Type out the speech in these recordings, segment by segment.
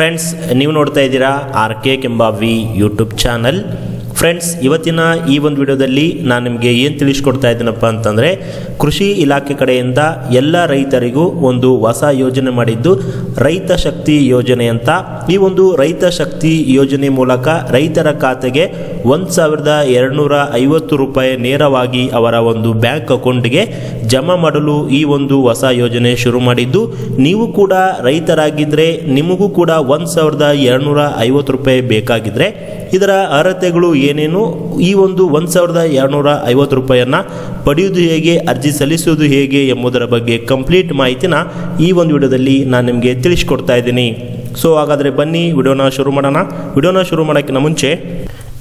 Friends ನೀವು ನೋಡ್ತಾ ಇದ್ದೀರಾ R K Kembhavi YouTube channel friends ಇವತ್ತಿನ ಈ ಒಂದು ವಿಡಿಯೋದಲ್ಲಿ ನಾನು ನಿಮಗೆ ಏನು ತಿಳಿಸ್ಕೊಡ್ತಾ ಇದ್ದೀನಪ್ಪ ಅಂತಂದರೆ, ಕೃಷಿ ಇಲಾಖೆ ಕಡೆಯಿಂದ ಎಲ್ಲ ರೈತರಿಗೂ ಒಂದು ಹೊಸ ಯೋಜನೆ ಮಾಡಿದ್ದು ರೈತ ಶಕ್ತಿ ಯೋಜನೆ ಅಂತ. ಈ ಒಂದು ರೈತ ಶಕ್ತಿ ಯೋಜನೆ ಮೂಲಕ ರೈತರ ಖಾತೆಗೆ ಒಂದು ಸಾವಿರದ ಎರಡುನೂರ ಐವತ್ತು ರೂಪಾಯಿ ನೇರವಾಗಿ ಅವರ ಒಂದು ಬ್ಯಾಂಕ್ ಅಕೌಂಟ್ಗೆ ಜಮಾ ಮಾಡಲು ಈ ಒಂದು ಹೊಸ ಯೋಜನೆ ಶುರು ಮಾಡಿದ್ದು. ನೀವು ಕೂಡ ರೈತರಾಗಿದ್ದರೆ ನಿಮಗೂ ಕೂಡ ಒಂದು ಸಾವಿರದ ಎರಡುನೂರ ಐವತ್ತು ರೂಪಾಯಿ ಬೇಕಾಗಿದ್ದರೆ ಇದರ ಅರ್ಹತೆಗಳು ಏನೇನು? ಈ ಒಂದು ಒಂದು ಸಾವಿರದ ಎರಡುನೂರ ಐವತ್ತು ರೂಪಾಯಿಯನ್ನು ಪಡೆಯುವುದು ಹೇಗೆ, ಅರ್ಜಿ ಸಲ್ಲಿಸುವುದು ಹೇಗೆ ಎಂಬುದರ ಬಗ್ಗೆ ಕಂಪ್ಲೀಟ್ ಮಾಹಿತಿನ ಈ ಒಂದು ವಿಡಿಯೋದಲ್ಲಿ ನಾನು ನಿಮಗೆ ತಿಳಿಸ್ಕೊಡ್ತಾ ಇದ್ದೀನಿ. ಸೊ ಹಾಗಾದರೆ ಬನ್ನಿ, ವಿಡಿಯೋನ ಶುರು ಮಾಡೋಣ. ವಿಡಿಯೋನ ಶುರು ಮಾಡೋಕ್ಕಿಂತ ಮುಂಚೆ,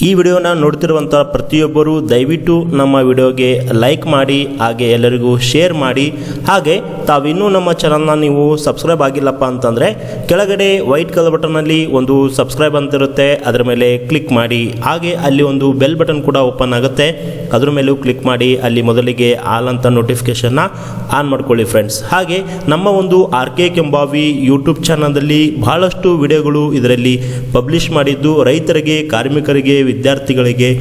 ಈ ವಿಡಿಯೋನ ನೋಡ್ತಿರುವಂಥ ಪ್ರತಿಯೊಬ್ಬರು ದಯವಿಟ್ಟು ನಮ್ಮ ವಿಡಿಯೋಗೆ ಲೈಕ್ ಮಾಡಿ, ಹಾಗೆ ಎಲ್ಲರಿಗೂ ಶೇರ್ ಮಾಡಿ. ಹಾಗೆ ತಾವಿನ್ನೂ ನಮ್ಮ ಚಾನಲ್ನ ನೀವು ಸಬ್ಸ್ಕ್ರೈಬ್ ಆಗಿಲ್ಲಪ್ಪ ಅಂತಂದರೆ ಕೆಳಗಡೆ ವೈಟ್ ಕಲರ್ ಬಟನಲ್ಲಿ ಒಂದು ಸಬ್ಸ್ಕ್ರೈಬ್ ಅಂತಿರುತ್ತೆ ಅದರ ಮೇಲೆ ಕ್ಲಿಕ್ ಮಾಡಿ. ಹಾಗೆ ಅಲ್ಲಿ ಒಂದು ಬೆಲ್ ಬಟನ್ ಕೂಡ ಓಪನ್ ಆಗುತ್ತೆ. ಅದರ ಮೇಲೂ ಕ್ಲಿಕ್ ಮಾಡಿ. ಅಲ್ಲಿ ಮೊದಲಿಗೆ ಆಲ್ ಅಂತ ನೋಟಿಫಿಕೇಷನ್ನ ಆನ್ ಮಾಡ್ಕೊಳ್ಳಿ ಫ್ರೆಂಡ್ಸ್ ಹಾಗೆ ನಮ್ಮ ಒಂದು ಆರ್ ಕೆ ಕೆಂಬಾವಿ ಯೂಟ್ಯೂಬ್ ಚಾನಲ್ನಲ್ಲಿ ಬಹಳಷ್ಟು ವಿಡಿಯೋಗಳು ಇದರಲ್ಲಿ ಪಬ್ಲಿಷ್ ಮಾಡಿದ್ದು ರೈತರಿಗೆ, ಕಾರ್ಮಿಕರಿಗೆ, ವಿದ್ಯಾರ್ಥಿಗಳಿಗೆ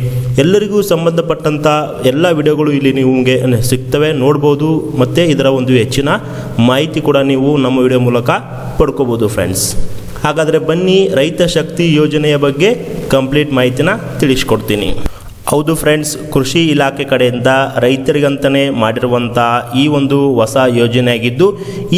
ಎಲ್ಲರಿಗೂ ಸಂಬಂಧಪಟ್ಟಂಥ ಎಲ್ಲ ವಿಡಿಯೋಗಳು ಇಲ್ಲಿ ನಿಮಗೆ ಸಿಗ್ತವೆ, ನೋಡ್ಬೋದು, ಮತ್ತು ಇದರ ಒಂದು ಹೆಚ್ಚಿನ ಮಾಹಿತಿ ಕೂಡ ನೀವು ನಮ್ಮ ವಿಡಿಯೋ ಮೂಲಕ ಪಡ್ಕೋಬೋದು ಫ್ರೆಂಡ್ಸ್ ಹಾಗಾದರೆ ಬನ್ನಿ ರೈತ ಶಕ್ತಿ ಯೋಜನೆಯ ಬಗ್ಗೆ ಕಂಪ್ಲೀಟ್ ಮಾಹಿತಿನ ತಿಳಿಸ್ಕೊಡ್ತೀನಿ. ಹೌದು ಫ್ರೆಂಡ್ಸ್, ಕೃಷಿ ಇಲಾಖೆ ಕಡೆಯಿಂದ ರೈತರಿಗಂತಲೇ ಮಾಡಿರುವಂಥ ಈ ಒಂದು ಹೊಸ ಯೋಜನೆಯಾಗಿದ್ದು,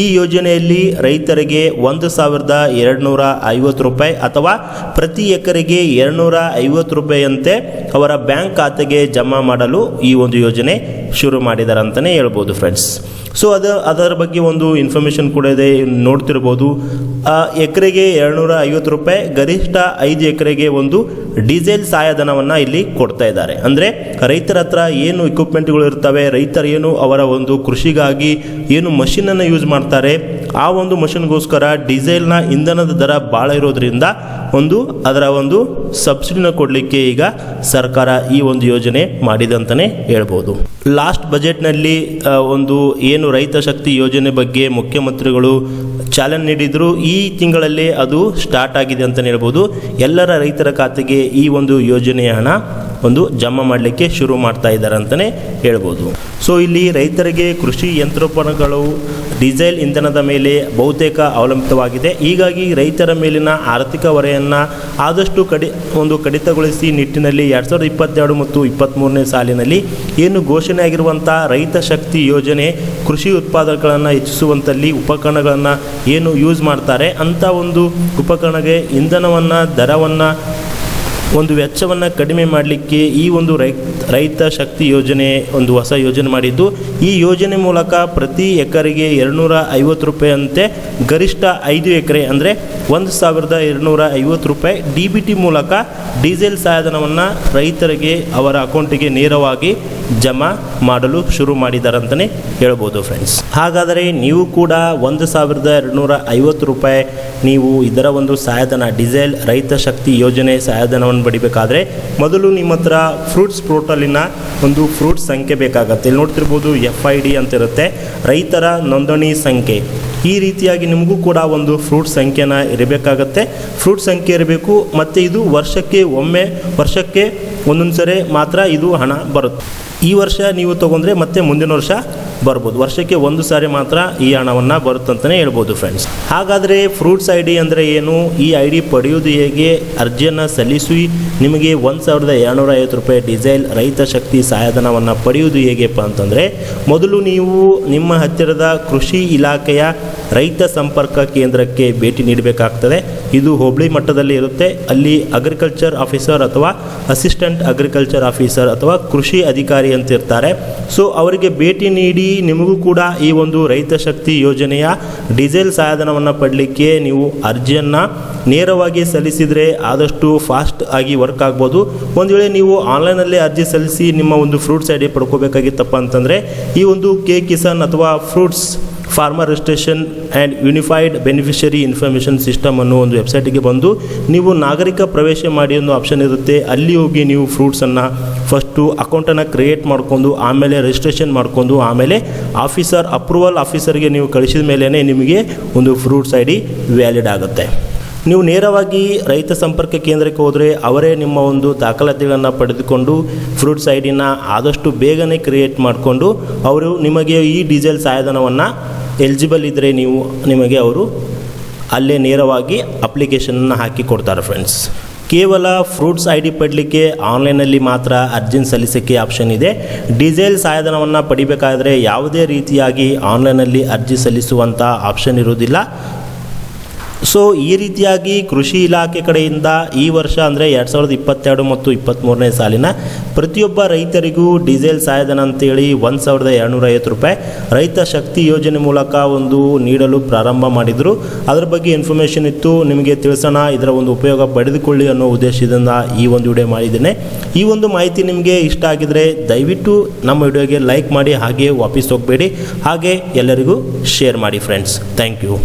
ಈ ಯೋಜನೆಯಲ್ಲಿ ರೈತರಿಗೆ ಒಂದು ಸಾವಿರದ ಎರಡುನೂರ ಐವತ್ತು ರೂಪಾಯಿ ಅಥವಾ ಪ್ರತಿ ಎಕರೆಗೆ ಎರಡುನೂರ ಐವತ್ತು ರೂಪಾಯಿಯಂತೆ ಅವರ ಬ್ಯಾಂಕ್ ಖಾತೆಗೆ ಜಮಾ ಮಾಡಲು ಈ ಒಂದು ಯೋಜನೆ ಶುರು ಮಾಡಿದ್ದಾರೆ ಅಂತಲೇ ಹೇಳ್ಬೋದು ಫ್ರೆಂಡ್ಸ್. ಸೊ ಅದ ಅದರ ಬಗ್ಗೆ ಒಂದು ಇನ್ಫಾರ್ಮೇಷನ್ ಕೂಡ ಇದೆ ನೋಡ್ತಿರ್ಬೋದು. ಆ, ಎಕರೆಗೆ ಎರಡುನೂರ ಐವತ್ತು ರೂಪಾಯಿ ಗರಿಷ್ಠ ಐದು ಎಕರೆಗೆ ಒಂದು ಡೀಸೆಲ್ ಸಹಾಯಧನವನ್ನು ಇಲ್ಲಿ ಕೊಡ್ತಾ ಇದ್ದಾರೆ. ಅಂದರೆ ರೈತರ ಹತ್ರ ಏನು ಇಕ್ವಿಪ್ಮೆಂಟ್ಗಳು ಇರ್ತವೆ ರೈತರು ಏನು ಅವರ ಒಂದು ಕೃಷಿಗಾಗಿ ಏನು ಮಷಿನನ್ನು ಯೂಸ್ ಮಾಡ್ತಾರೆ ಆ ಒಂದು ಮಷಿನ್ಗೋಸ್ಕರ ಡೀಸೆಲ್ನ ಇಂಧನದ ದರ ಭಾಳ ಇರೋದ್ರಿಂದ ಒಂದು ಅದರ ಒಂದು ಸಬ್ಸಿಡಿನ ಕೊಡಲಿಕ್ಕೆ ಈಗ ಸರ್ಕಾರ ಈ ಒಂದು ಯೋಜನೆ ಮಾಡಿದೆ ಅಂತಲೇ ಹೇಳ್ಬೋದು. ಲಾಸ್ಟ್ ಬಜೆಟ್ನಲ್ಲಿ ಒಂದು ಏನು ರೈತ ಶಕ್ತಿ ಯೋಜನೆ ಬಗ್ಗೆ ಮುಖ್ಯಮಂತ್ರಿಗಳು ಚಾಲನೆ ನೀಡಿದ್ರು, ಈ ತಿಂಗಳಲ್ಲಿ ಅದು ಸ್ಟಾರ್ಟ್ ಆಗಿದೆ ಅಂತಲೇ ಹೇಳ್ಬೋದು. ಎಲ್ಲರ ರೈತರ ಖಾತೆಗೆ ಈ ಒಂದು ಯೋಜನೆಯ ಹಣ ಒಂದು ಜಮಾ ಮಾಡಲಿಕ್ಕೆ ಶುರು ಮಾಡ್ತಾ ಇದ್ದಾರೆ ಅಂತಲೇ ಹೇಳ್ಬೋದು. ಸೊ ಇಲ್ಲಿ ರೈತರಿಗೆ ಕೃಷಿ ಯಂತ್ರೋಪಕರಣಗಳು, ಡೀಸೆಲ್ ಇಂಧನದ ಮೇಲೆ ಬಹುತೇಕ ಅವಲಂಬಿತವಾಗಿದೆ. ಹೀಗಾಗಿ ರೈತರ ಮೇಲಿನ ಆರ್ಥಿಕ ಹೊರೆಯನ್ನು ಆದಷ್ಟು ಕಡಿ, ಒಂದು ಕಡಿತಗೊಳಿಸಿ ನಿಟ್ಟಿನಲ್ಲಿ ಎರಡು ಸಾವಿರದ ಇಪ್ಪತ್ತೆರಡು ಮತ್ತು ಇಪ್ಪತ್ತ್ಮೂರನೇ ಸಾಲಿನಲ್ಲಿ ಏನು ಘೋಷಣೆ ಆಗಿರುವಂಥ ರೈತ ಶಕ್ತಿ ಯೋಜನೆ ಕೃಷಿ ಉತ್ಪಾದಕಗಳನ್ನು ಹೆಚ್ಚಿಸುವಂಥಲ್ಲಿ ಉಪಕರಣಗಳನ್ನು ಏನು ಯೂಸ್ ಮಾಡ್ತಾರೆ ಅಂಥ ಒಂದು ಉಪಕರಣಗೆ ಇಂಧನವನ್ನು, ದರವನ್ನು ಒಂದು ವೆಚ್ಚವನ್ನು ಕಡಿಮೆ ಮಾಡಲಿಕ್ಕೆ ಈ ಒಂದು ರೈತ ಶಕ್ತಿ ಯೋಜನೆ ಒಂದು ಹೊಸ ಯೋಜನೆ ಮಾಡಿದ್ದು. ಈ ಯೋಜನೆ ಮೂಲಕ ಪ್ರತಿ ಎಕರೆಗೆ ಎರಡುನೂರ ಐವತ್ತು ರೂಪಾಯಿ ಅಂತೆ ಗರಿಷ್ಠ ಐದು ಎಕರೆ ಅಂದರೆ ಒಂದು ಸಾವಿರದ ಎರಡುನೂರ ಐವತ್ತು ರೂಪಾಯಿ ಡಿ ಬಿ ಟಿ ಮೂಲಕ ಡೀಸೆಲ್ ಸಾಧನವನ್ನು ರೈತರಿಗೆ ಅವರ ಅಕೌಂಟಿಗೆ ನೇರವಾಗಿ ಜಮಾ ಮಾಡಲು ಶುರು ಮಾಡಿದ್ದಾರೆ ಅಂತಲೇ ಹೇಳ್ಬೋದು ಫ್ರೆಂಡ್ಸ್ ಹಾಗಾದರೆ ನೀವು ಕೂಡ ಒಂದು ಸಾವಿರದ ಎರಡುನೂರ ಐವತ್ತು ರೂಪಾಯಿ ನೀವು ಇದರ ಒಂದು ಸಹಾಯಧನ ಡೀಸೆಲ್ ರೈತ ಶಕ್ತಿ ಯೋಜನೆ ಸಹಾಯಧನವನ್ನು ಪಡಿಬೇಕಾದ್ರೆ ಮೊದಲು ನಿಮ್ಮ ಹತ್ರ ಫ್ರೂಟ್ಸ್ ಪೋರ್ಟಲಿನ ಒಂದು ಫ್ರೂಟ್ಸ್ ಸಂಖ್ಯೆ ಬೇಕಾಗತ್ತೆ. ಇಲ್ಲಿ ನೋಡ್ತಿರ್ಬೋದು ಎಫ್ ಐ ಡಿ ಅಂತ ಇರುತ್ತೆ ರೈತರ ನೋಂದಣಿ ಸಂಖ್ಯೆ. ಈ ರೀತಿಯಾಗಿ ನಿಮಗೂ ಕೂಡ ಒಂದು ಫ್ರೂಟ್ ಸಂಖ್ಯೆನ ಇರಬೇಕಾಗತ್ತೆ. ಫ್ರೂಟ್ ಸಂಖ್ಯೆ ಇರಬೇಕು, ಮತ್ತು ಇದು ವರ್ಷಕ್ಕೆ ಒಮ್ಮೆ, ವರ್ಷಕ್ಕೆ ಒಂದೊಂದು ಸರಿ ಮಾತ್ರ ಇದು ಹಣ ಬರುತ್ತೆ. ಈ ವರ್ಷ ನೀವು ತೊಗೊಂಡ್ರೆ ಮತ್ತೆ ಮುಂದಿನ ವರ್ಷ ಬರ್ಬೋದು. ವರ್ಷಕ್ಕೆ ಒಂದು ಸಾರಿ ಮಾತ್ರ ಈ ಹಣವನ್ನು ಬರುತ್ತಂತಲೇ ಹೇಳ್ಬೋದು ಫ್ರೆಂಡ್ಸ್ ಹಾಗಾದರೆ ಫ್ರೂಟ್ಸ್ ಐ ಡಿ ಅಂದರೆ ಏನು? ಈ ಐ ಡಿ ಪಡೆಯುವುದು ಹೇಗೆ? ಅರ್ಜಿಯನ್ನು ಸಲ್ಲಿಸಿ ನಿಮಗೆ ಒಂದು ಸಾವಿರದ ಎರಡುನೂರ ಐವತ್ತು ರೂಪಾಯಿ ಡಿಸೈಲ್ ರೈತ ಶಕ್ತಿ ಸಹಾಯಧನವನ್ನು ಪಡೆಯುವುದು ಹೇಗೆಪ್ಪ ಅಂತಂದರೆ, ಮೊದಲು ನೀವು ನಿಮ್ಮ ಹತ್ತಿರದ ಕೃಷಿ ಇಲಾಖೆಯ ರೈತ ಸಂಪರ್ಕ ಕೇಂದ್ರಕ್ಕೆ ಭೇಟಿ ನೀಡಬೇಕಾಗ್ತದೆ. ಇದು ಹೋಬಳಿ ಮಟ್ಟದಲ್ಲಿ ಇರುತ್ತೆ. ಅಲ್ಲಿ ಅಗ್ರಿಕಲ್ಚರ್ ಆಫೀಸರ್ ಅಥವಾ ಅಸಿಸ್ಟೆಂಟ್ ಅಗ್ರಿಕಲ್ಚರ್ ಆಫೀಸರ್ ಅಥವಾ ಕೃಷಿ ಅಧಿಕಾರಿ ಅಂತ ಇರ್ತಾರೆ ಸೊ ಅವರಿಗೆ ಭೇಟಿ ನೀಡಿ ನಿಮಗೂ ಕೂಡ ಈ ಒಂದು ರೈತ ಶಕ್ತಿ ಯೋಜನೆಯ ಡೀಸೆಲ್ ಸಹಾಯಧನವನ್ನು ಪಡಲಿಕ್ಕೆ ನೀವು ಅರ್ಜಿಯನ್ನು ನೇರವಾಗಿ ಸಲ್ಲಿಸಿದರೆ ಆದಷ್ಟು ಫಾಸ್ಟ್ ಆಗಿ ವರ್ಕ್ ಆಗ್ಬೋದು. ಒಂದು ವೇಳೆ ನೀವು ಆನ್ಲೈನಲ್ಲಿ ಅರ್ಜಿ ಸಲ್ಲಿಸಿ ನಿಮ್ಮ ಒಂದು ಫ್ರೂಟ್ಸ್ ಐ ಡಿ ಪಡ್ಕೋಬೇಕಾಗಿತ್ತಪ್ಪ ಅಂತಂದರೆ ಈ ಒಂದು ಕೆ ಕಿಸಾನ್ ಅಥವಾ fruits farmer registration and unified beneficiary information system ಅನ್ನೋ ಒಂದು ವೆಬ್ಸೈಟಿಗೆ ಬಂದು ನೀವು ನಾಗರಿಕ ಪ್ರವೇಶ ಮಾಡಿ ಅನ್ನೋ ಆಪ್ಷನ್ ಇರುತ್ತೆ. ಅಲ್ಲಿ ಹೋಗಿ ನೀವು ಫ್ರೂಟ್ಸನ್ನು ಫಸ್ಟು ಅಕೌಂಟನ್ನು ಕ್ರಿಯೇಟ್ ಮಾಡ್ಕೊಂಡು, ಆಮೇಲೆ ರಿಜಿಸ್ಟ್ರೇಷನ್ ಮಾಡ್ಕೊಂಡು, ಆಮೇಲೆ ಆಫೀಸರ್ ಅಪ್ರೂವಲ್ ಆಫೀಸರ್ಗೆ ನೀವು ಕಳಿಸಿದ ಮೇಲೇ ನಿಮಗೆ ಒಂದು ಫ್ರೂಟ್ಸ್ ಐ ಡಿ ವ್ಯಾಲಿಡ್ ಆಗುತ್ತೆ. ನೀವು ನೇರವಾಗಿ ರೈತ ಸಂಪರ್ಕ ಕೇಂದ್ರಕ್ಕೆ ಹೋದರೆ ಅವರೇ ನಿಮ್ಮ ಒಂದು ದಾಖಲಾತಿಗಳನ್ನು ಪಡೆದುಕೊಂಡು ಫ್ರೂಟ್ಸ್ ಐಡಿನ ಆದಷ್ಟು ಬೇಗನೆ ಕ್ರಿಯೇಟ್ ಮಾಡಿಕೊಂಡು ಅವರು ನಿಮಗೆ ಈ ಡೀಸೆಲ್ ಸಹಾಯಧನವನ್ನು ಎಲಿಜಿಬಲ್ ಇದ್ದರೆ ನೀವು ನಿಮಗೆ ಅವರು ಅಲ್ಲೇ ನೇರವಾಗಿ ಅಪ್ಲಿಕೇಶನನ್ನು ಹಾಕಿ ಕೊಡ್ತಾರೆ ಫ್ರೆಂಡ್ಸ್ ಕೇವಲ ಫ್ರೂಟ್ಸ್ ಐ ಡಿ ಪಡಲಿಕ್ಕೆ ಆನ್ಲೈನಲ್ಲಿ ಮಾತ್ರ ಅರ್ಜಿನ ಸಲ್ಲಿಸೋಕ್ಕೆ ಆಪ್ಷನ್ ಇದೆ. ಡೀಸೆಲ್ ಸಹಾಯಧನವನ್ನು ಪಡಿಬೇಕಾದರೆ ಯಾವುದೇ ರೀತಿಯಾಗಿ ಆನ್ಲೈನಲ್ಲಿ ಅರ್ಜಿ ಸಲ್ಲಿಸುವಂಥ ಆಪ್ಷನ್ ಇರುವುದಿಲ್ಲ. ಸೊ ಈ ರೀತಿಯಾಗಿ ಕೃಷಿ ಇಲಾಖೆ ಕಡೆಯಿಂದ ಈ ವರ್ಷ ಅಂದರೆ ಎರಡು ಸಾವಿರದ ಇಪ್ಪತ್ತೆರಡು ಮತ್ತು ಇಪ್ಪತ್ತ್ಮೂರನೇ ಸಾಲಿನ ಪ್ರತಿಯೊಬ್ಬ ರೈತರಿಗೂ ಡೀಸೆಲ್ ಸಹಾಯಧನ ಅಂತೇಳಿ ಒಂದು ಸಾವಿರದ ಎರಡುನೂರ ಐವತ್ತು ರೂಪಾಯಿ ರೈತ ಶಕ್ತಿ ಯೋಜನೆ ಮೂಲಕ ಒಂದು ನೀಡಲು ಪ್ರಾರಂಭ ಮಾಡಿದರು. ಅದರ ಬಗ್ಗೆ ಇನ್ಫಾರ್ಮೇಷನ್ ಇತ್ತು. ನಿಮಗೆ ತಿಳಿಸೋಣ. ಇದರ ಒಂದು ಉಪಯೋಗ ಪಡೆದುಕೊಳ್ಳಿ ಅನ್ನೋ ಉದ್ದೇಶದಿಂದ ಈ ಒಂದು ವಿಡಿಯೋ ಮಾಡಿದ್ದೇನೆ. ಈ ಒಂದು ಮಾಹಿತಿ ನಿಮಗೆ ಇಷ್ಟ ಆಗಿದರೆ ದಯವಿಟ್ಟು ನಮ್ಮ ವಿಡಿಯೋಗೆ ಲೈಕ್ ಮಾಡಿ ಹಾಗೆ ವಾಪಸ್ ಹೋಗಬೇಡಿ. ಹಾಗೆ ಎಲ್ಲರಿಗೂ ಶೇರ್ ಮಾಡಿ ಫ್ರೆಂಡ್ಸ್ ಥ್ಯಾಂಕ್ ಯು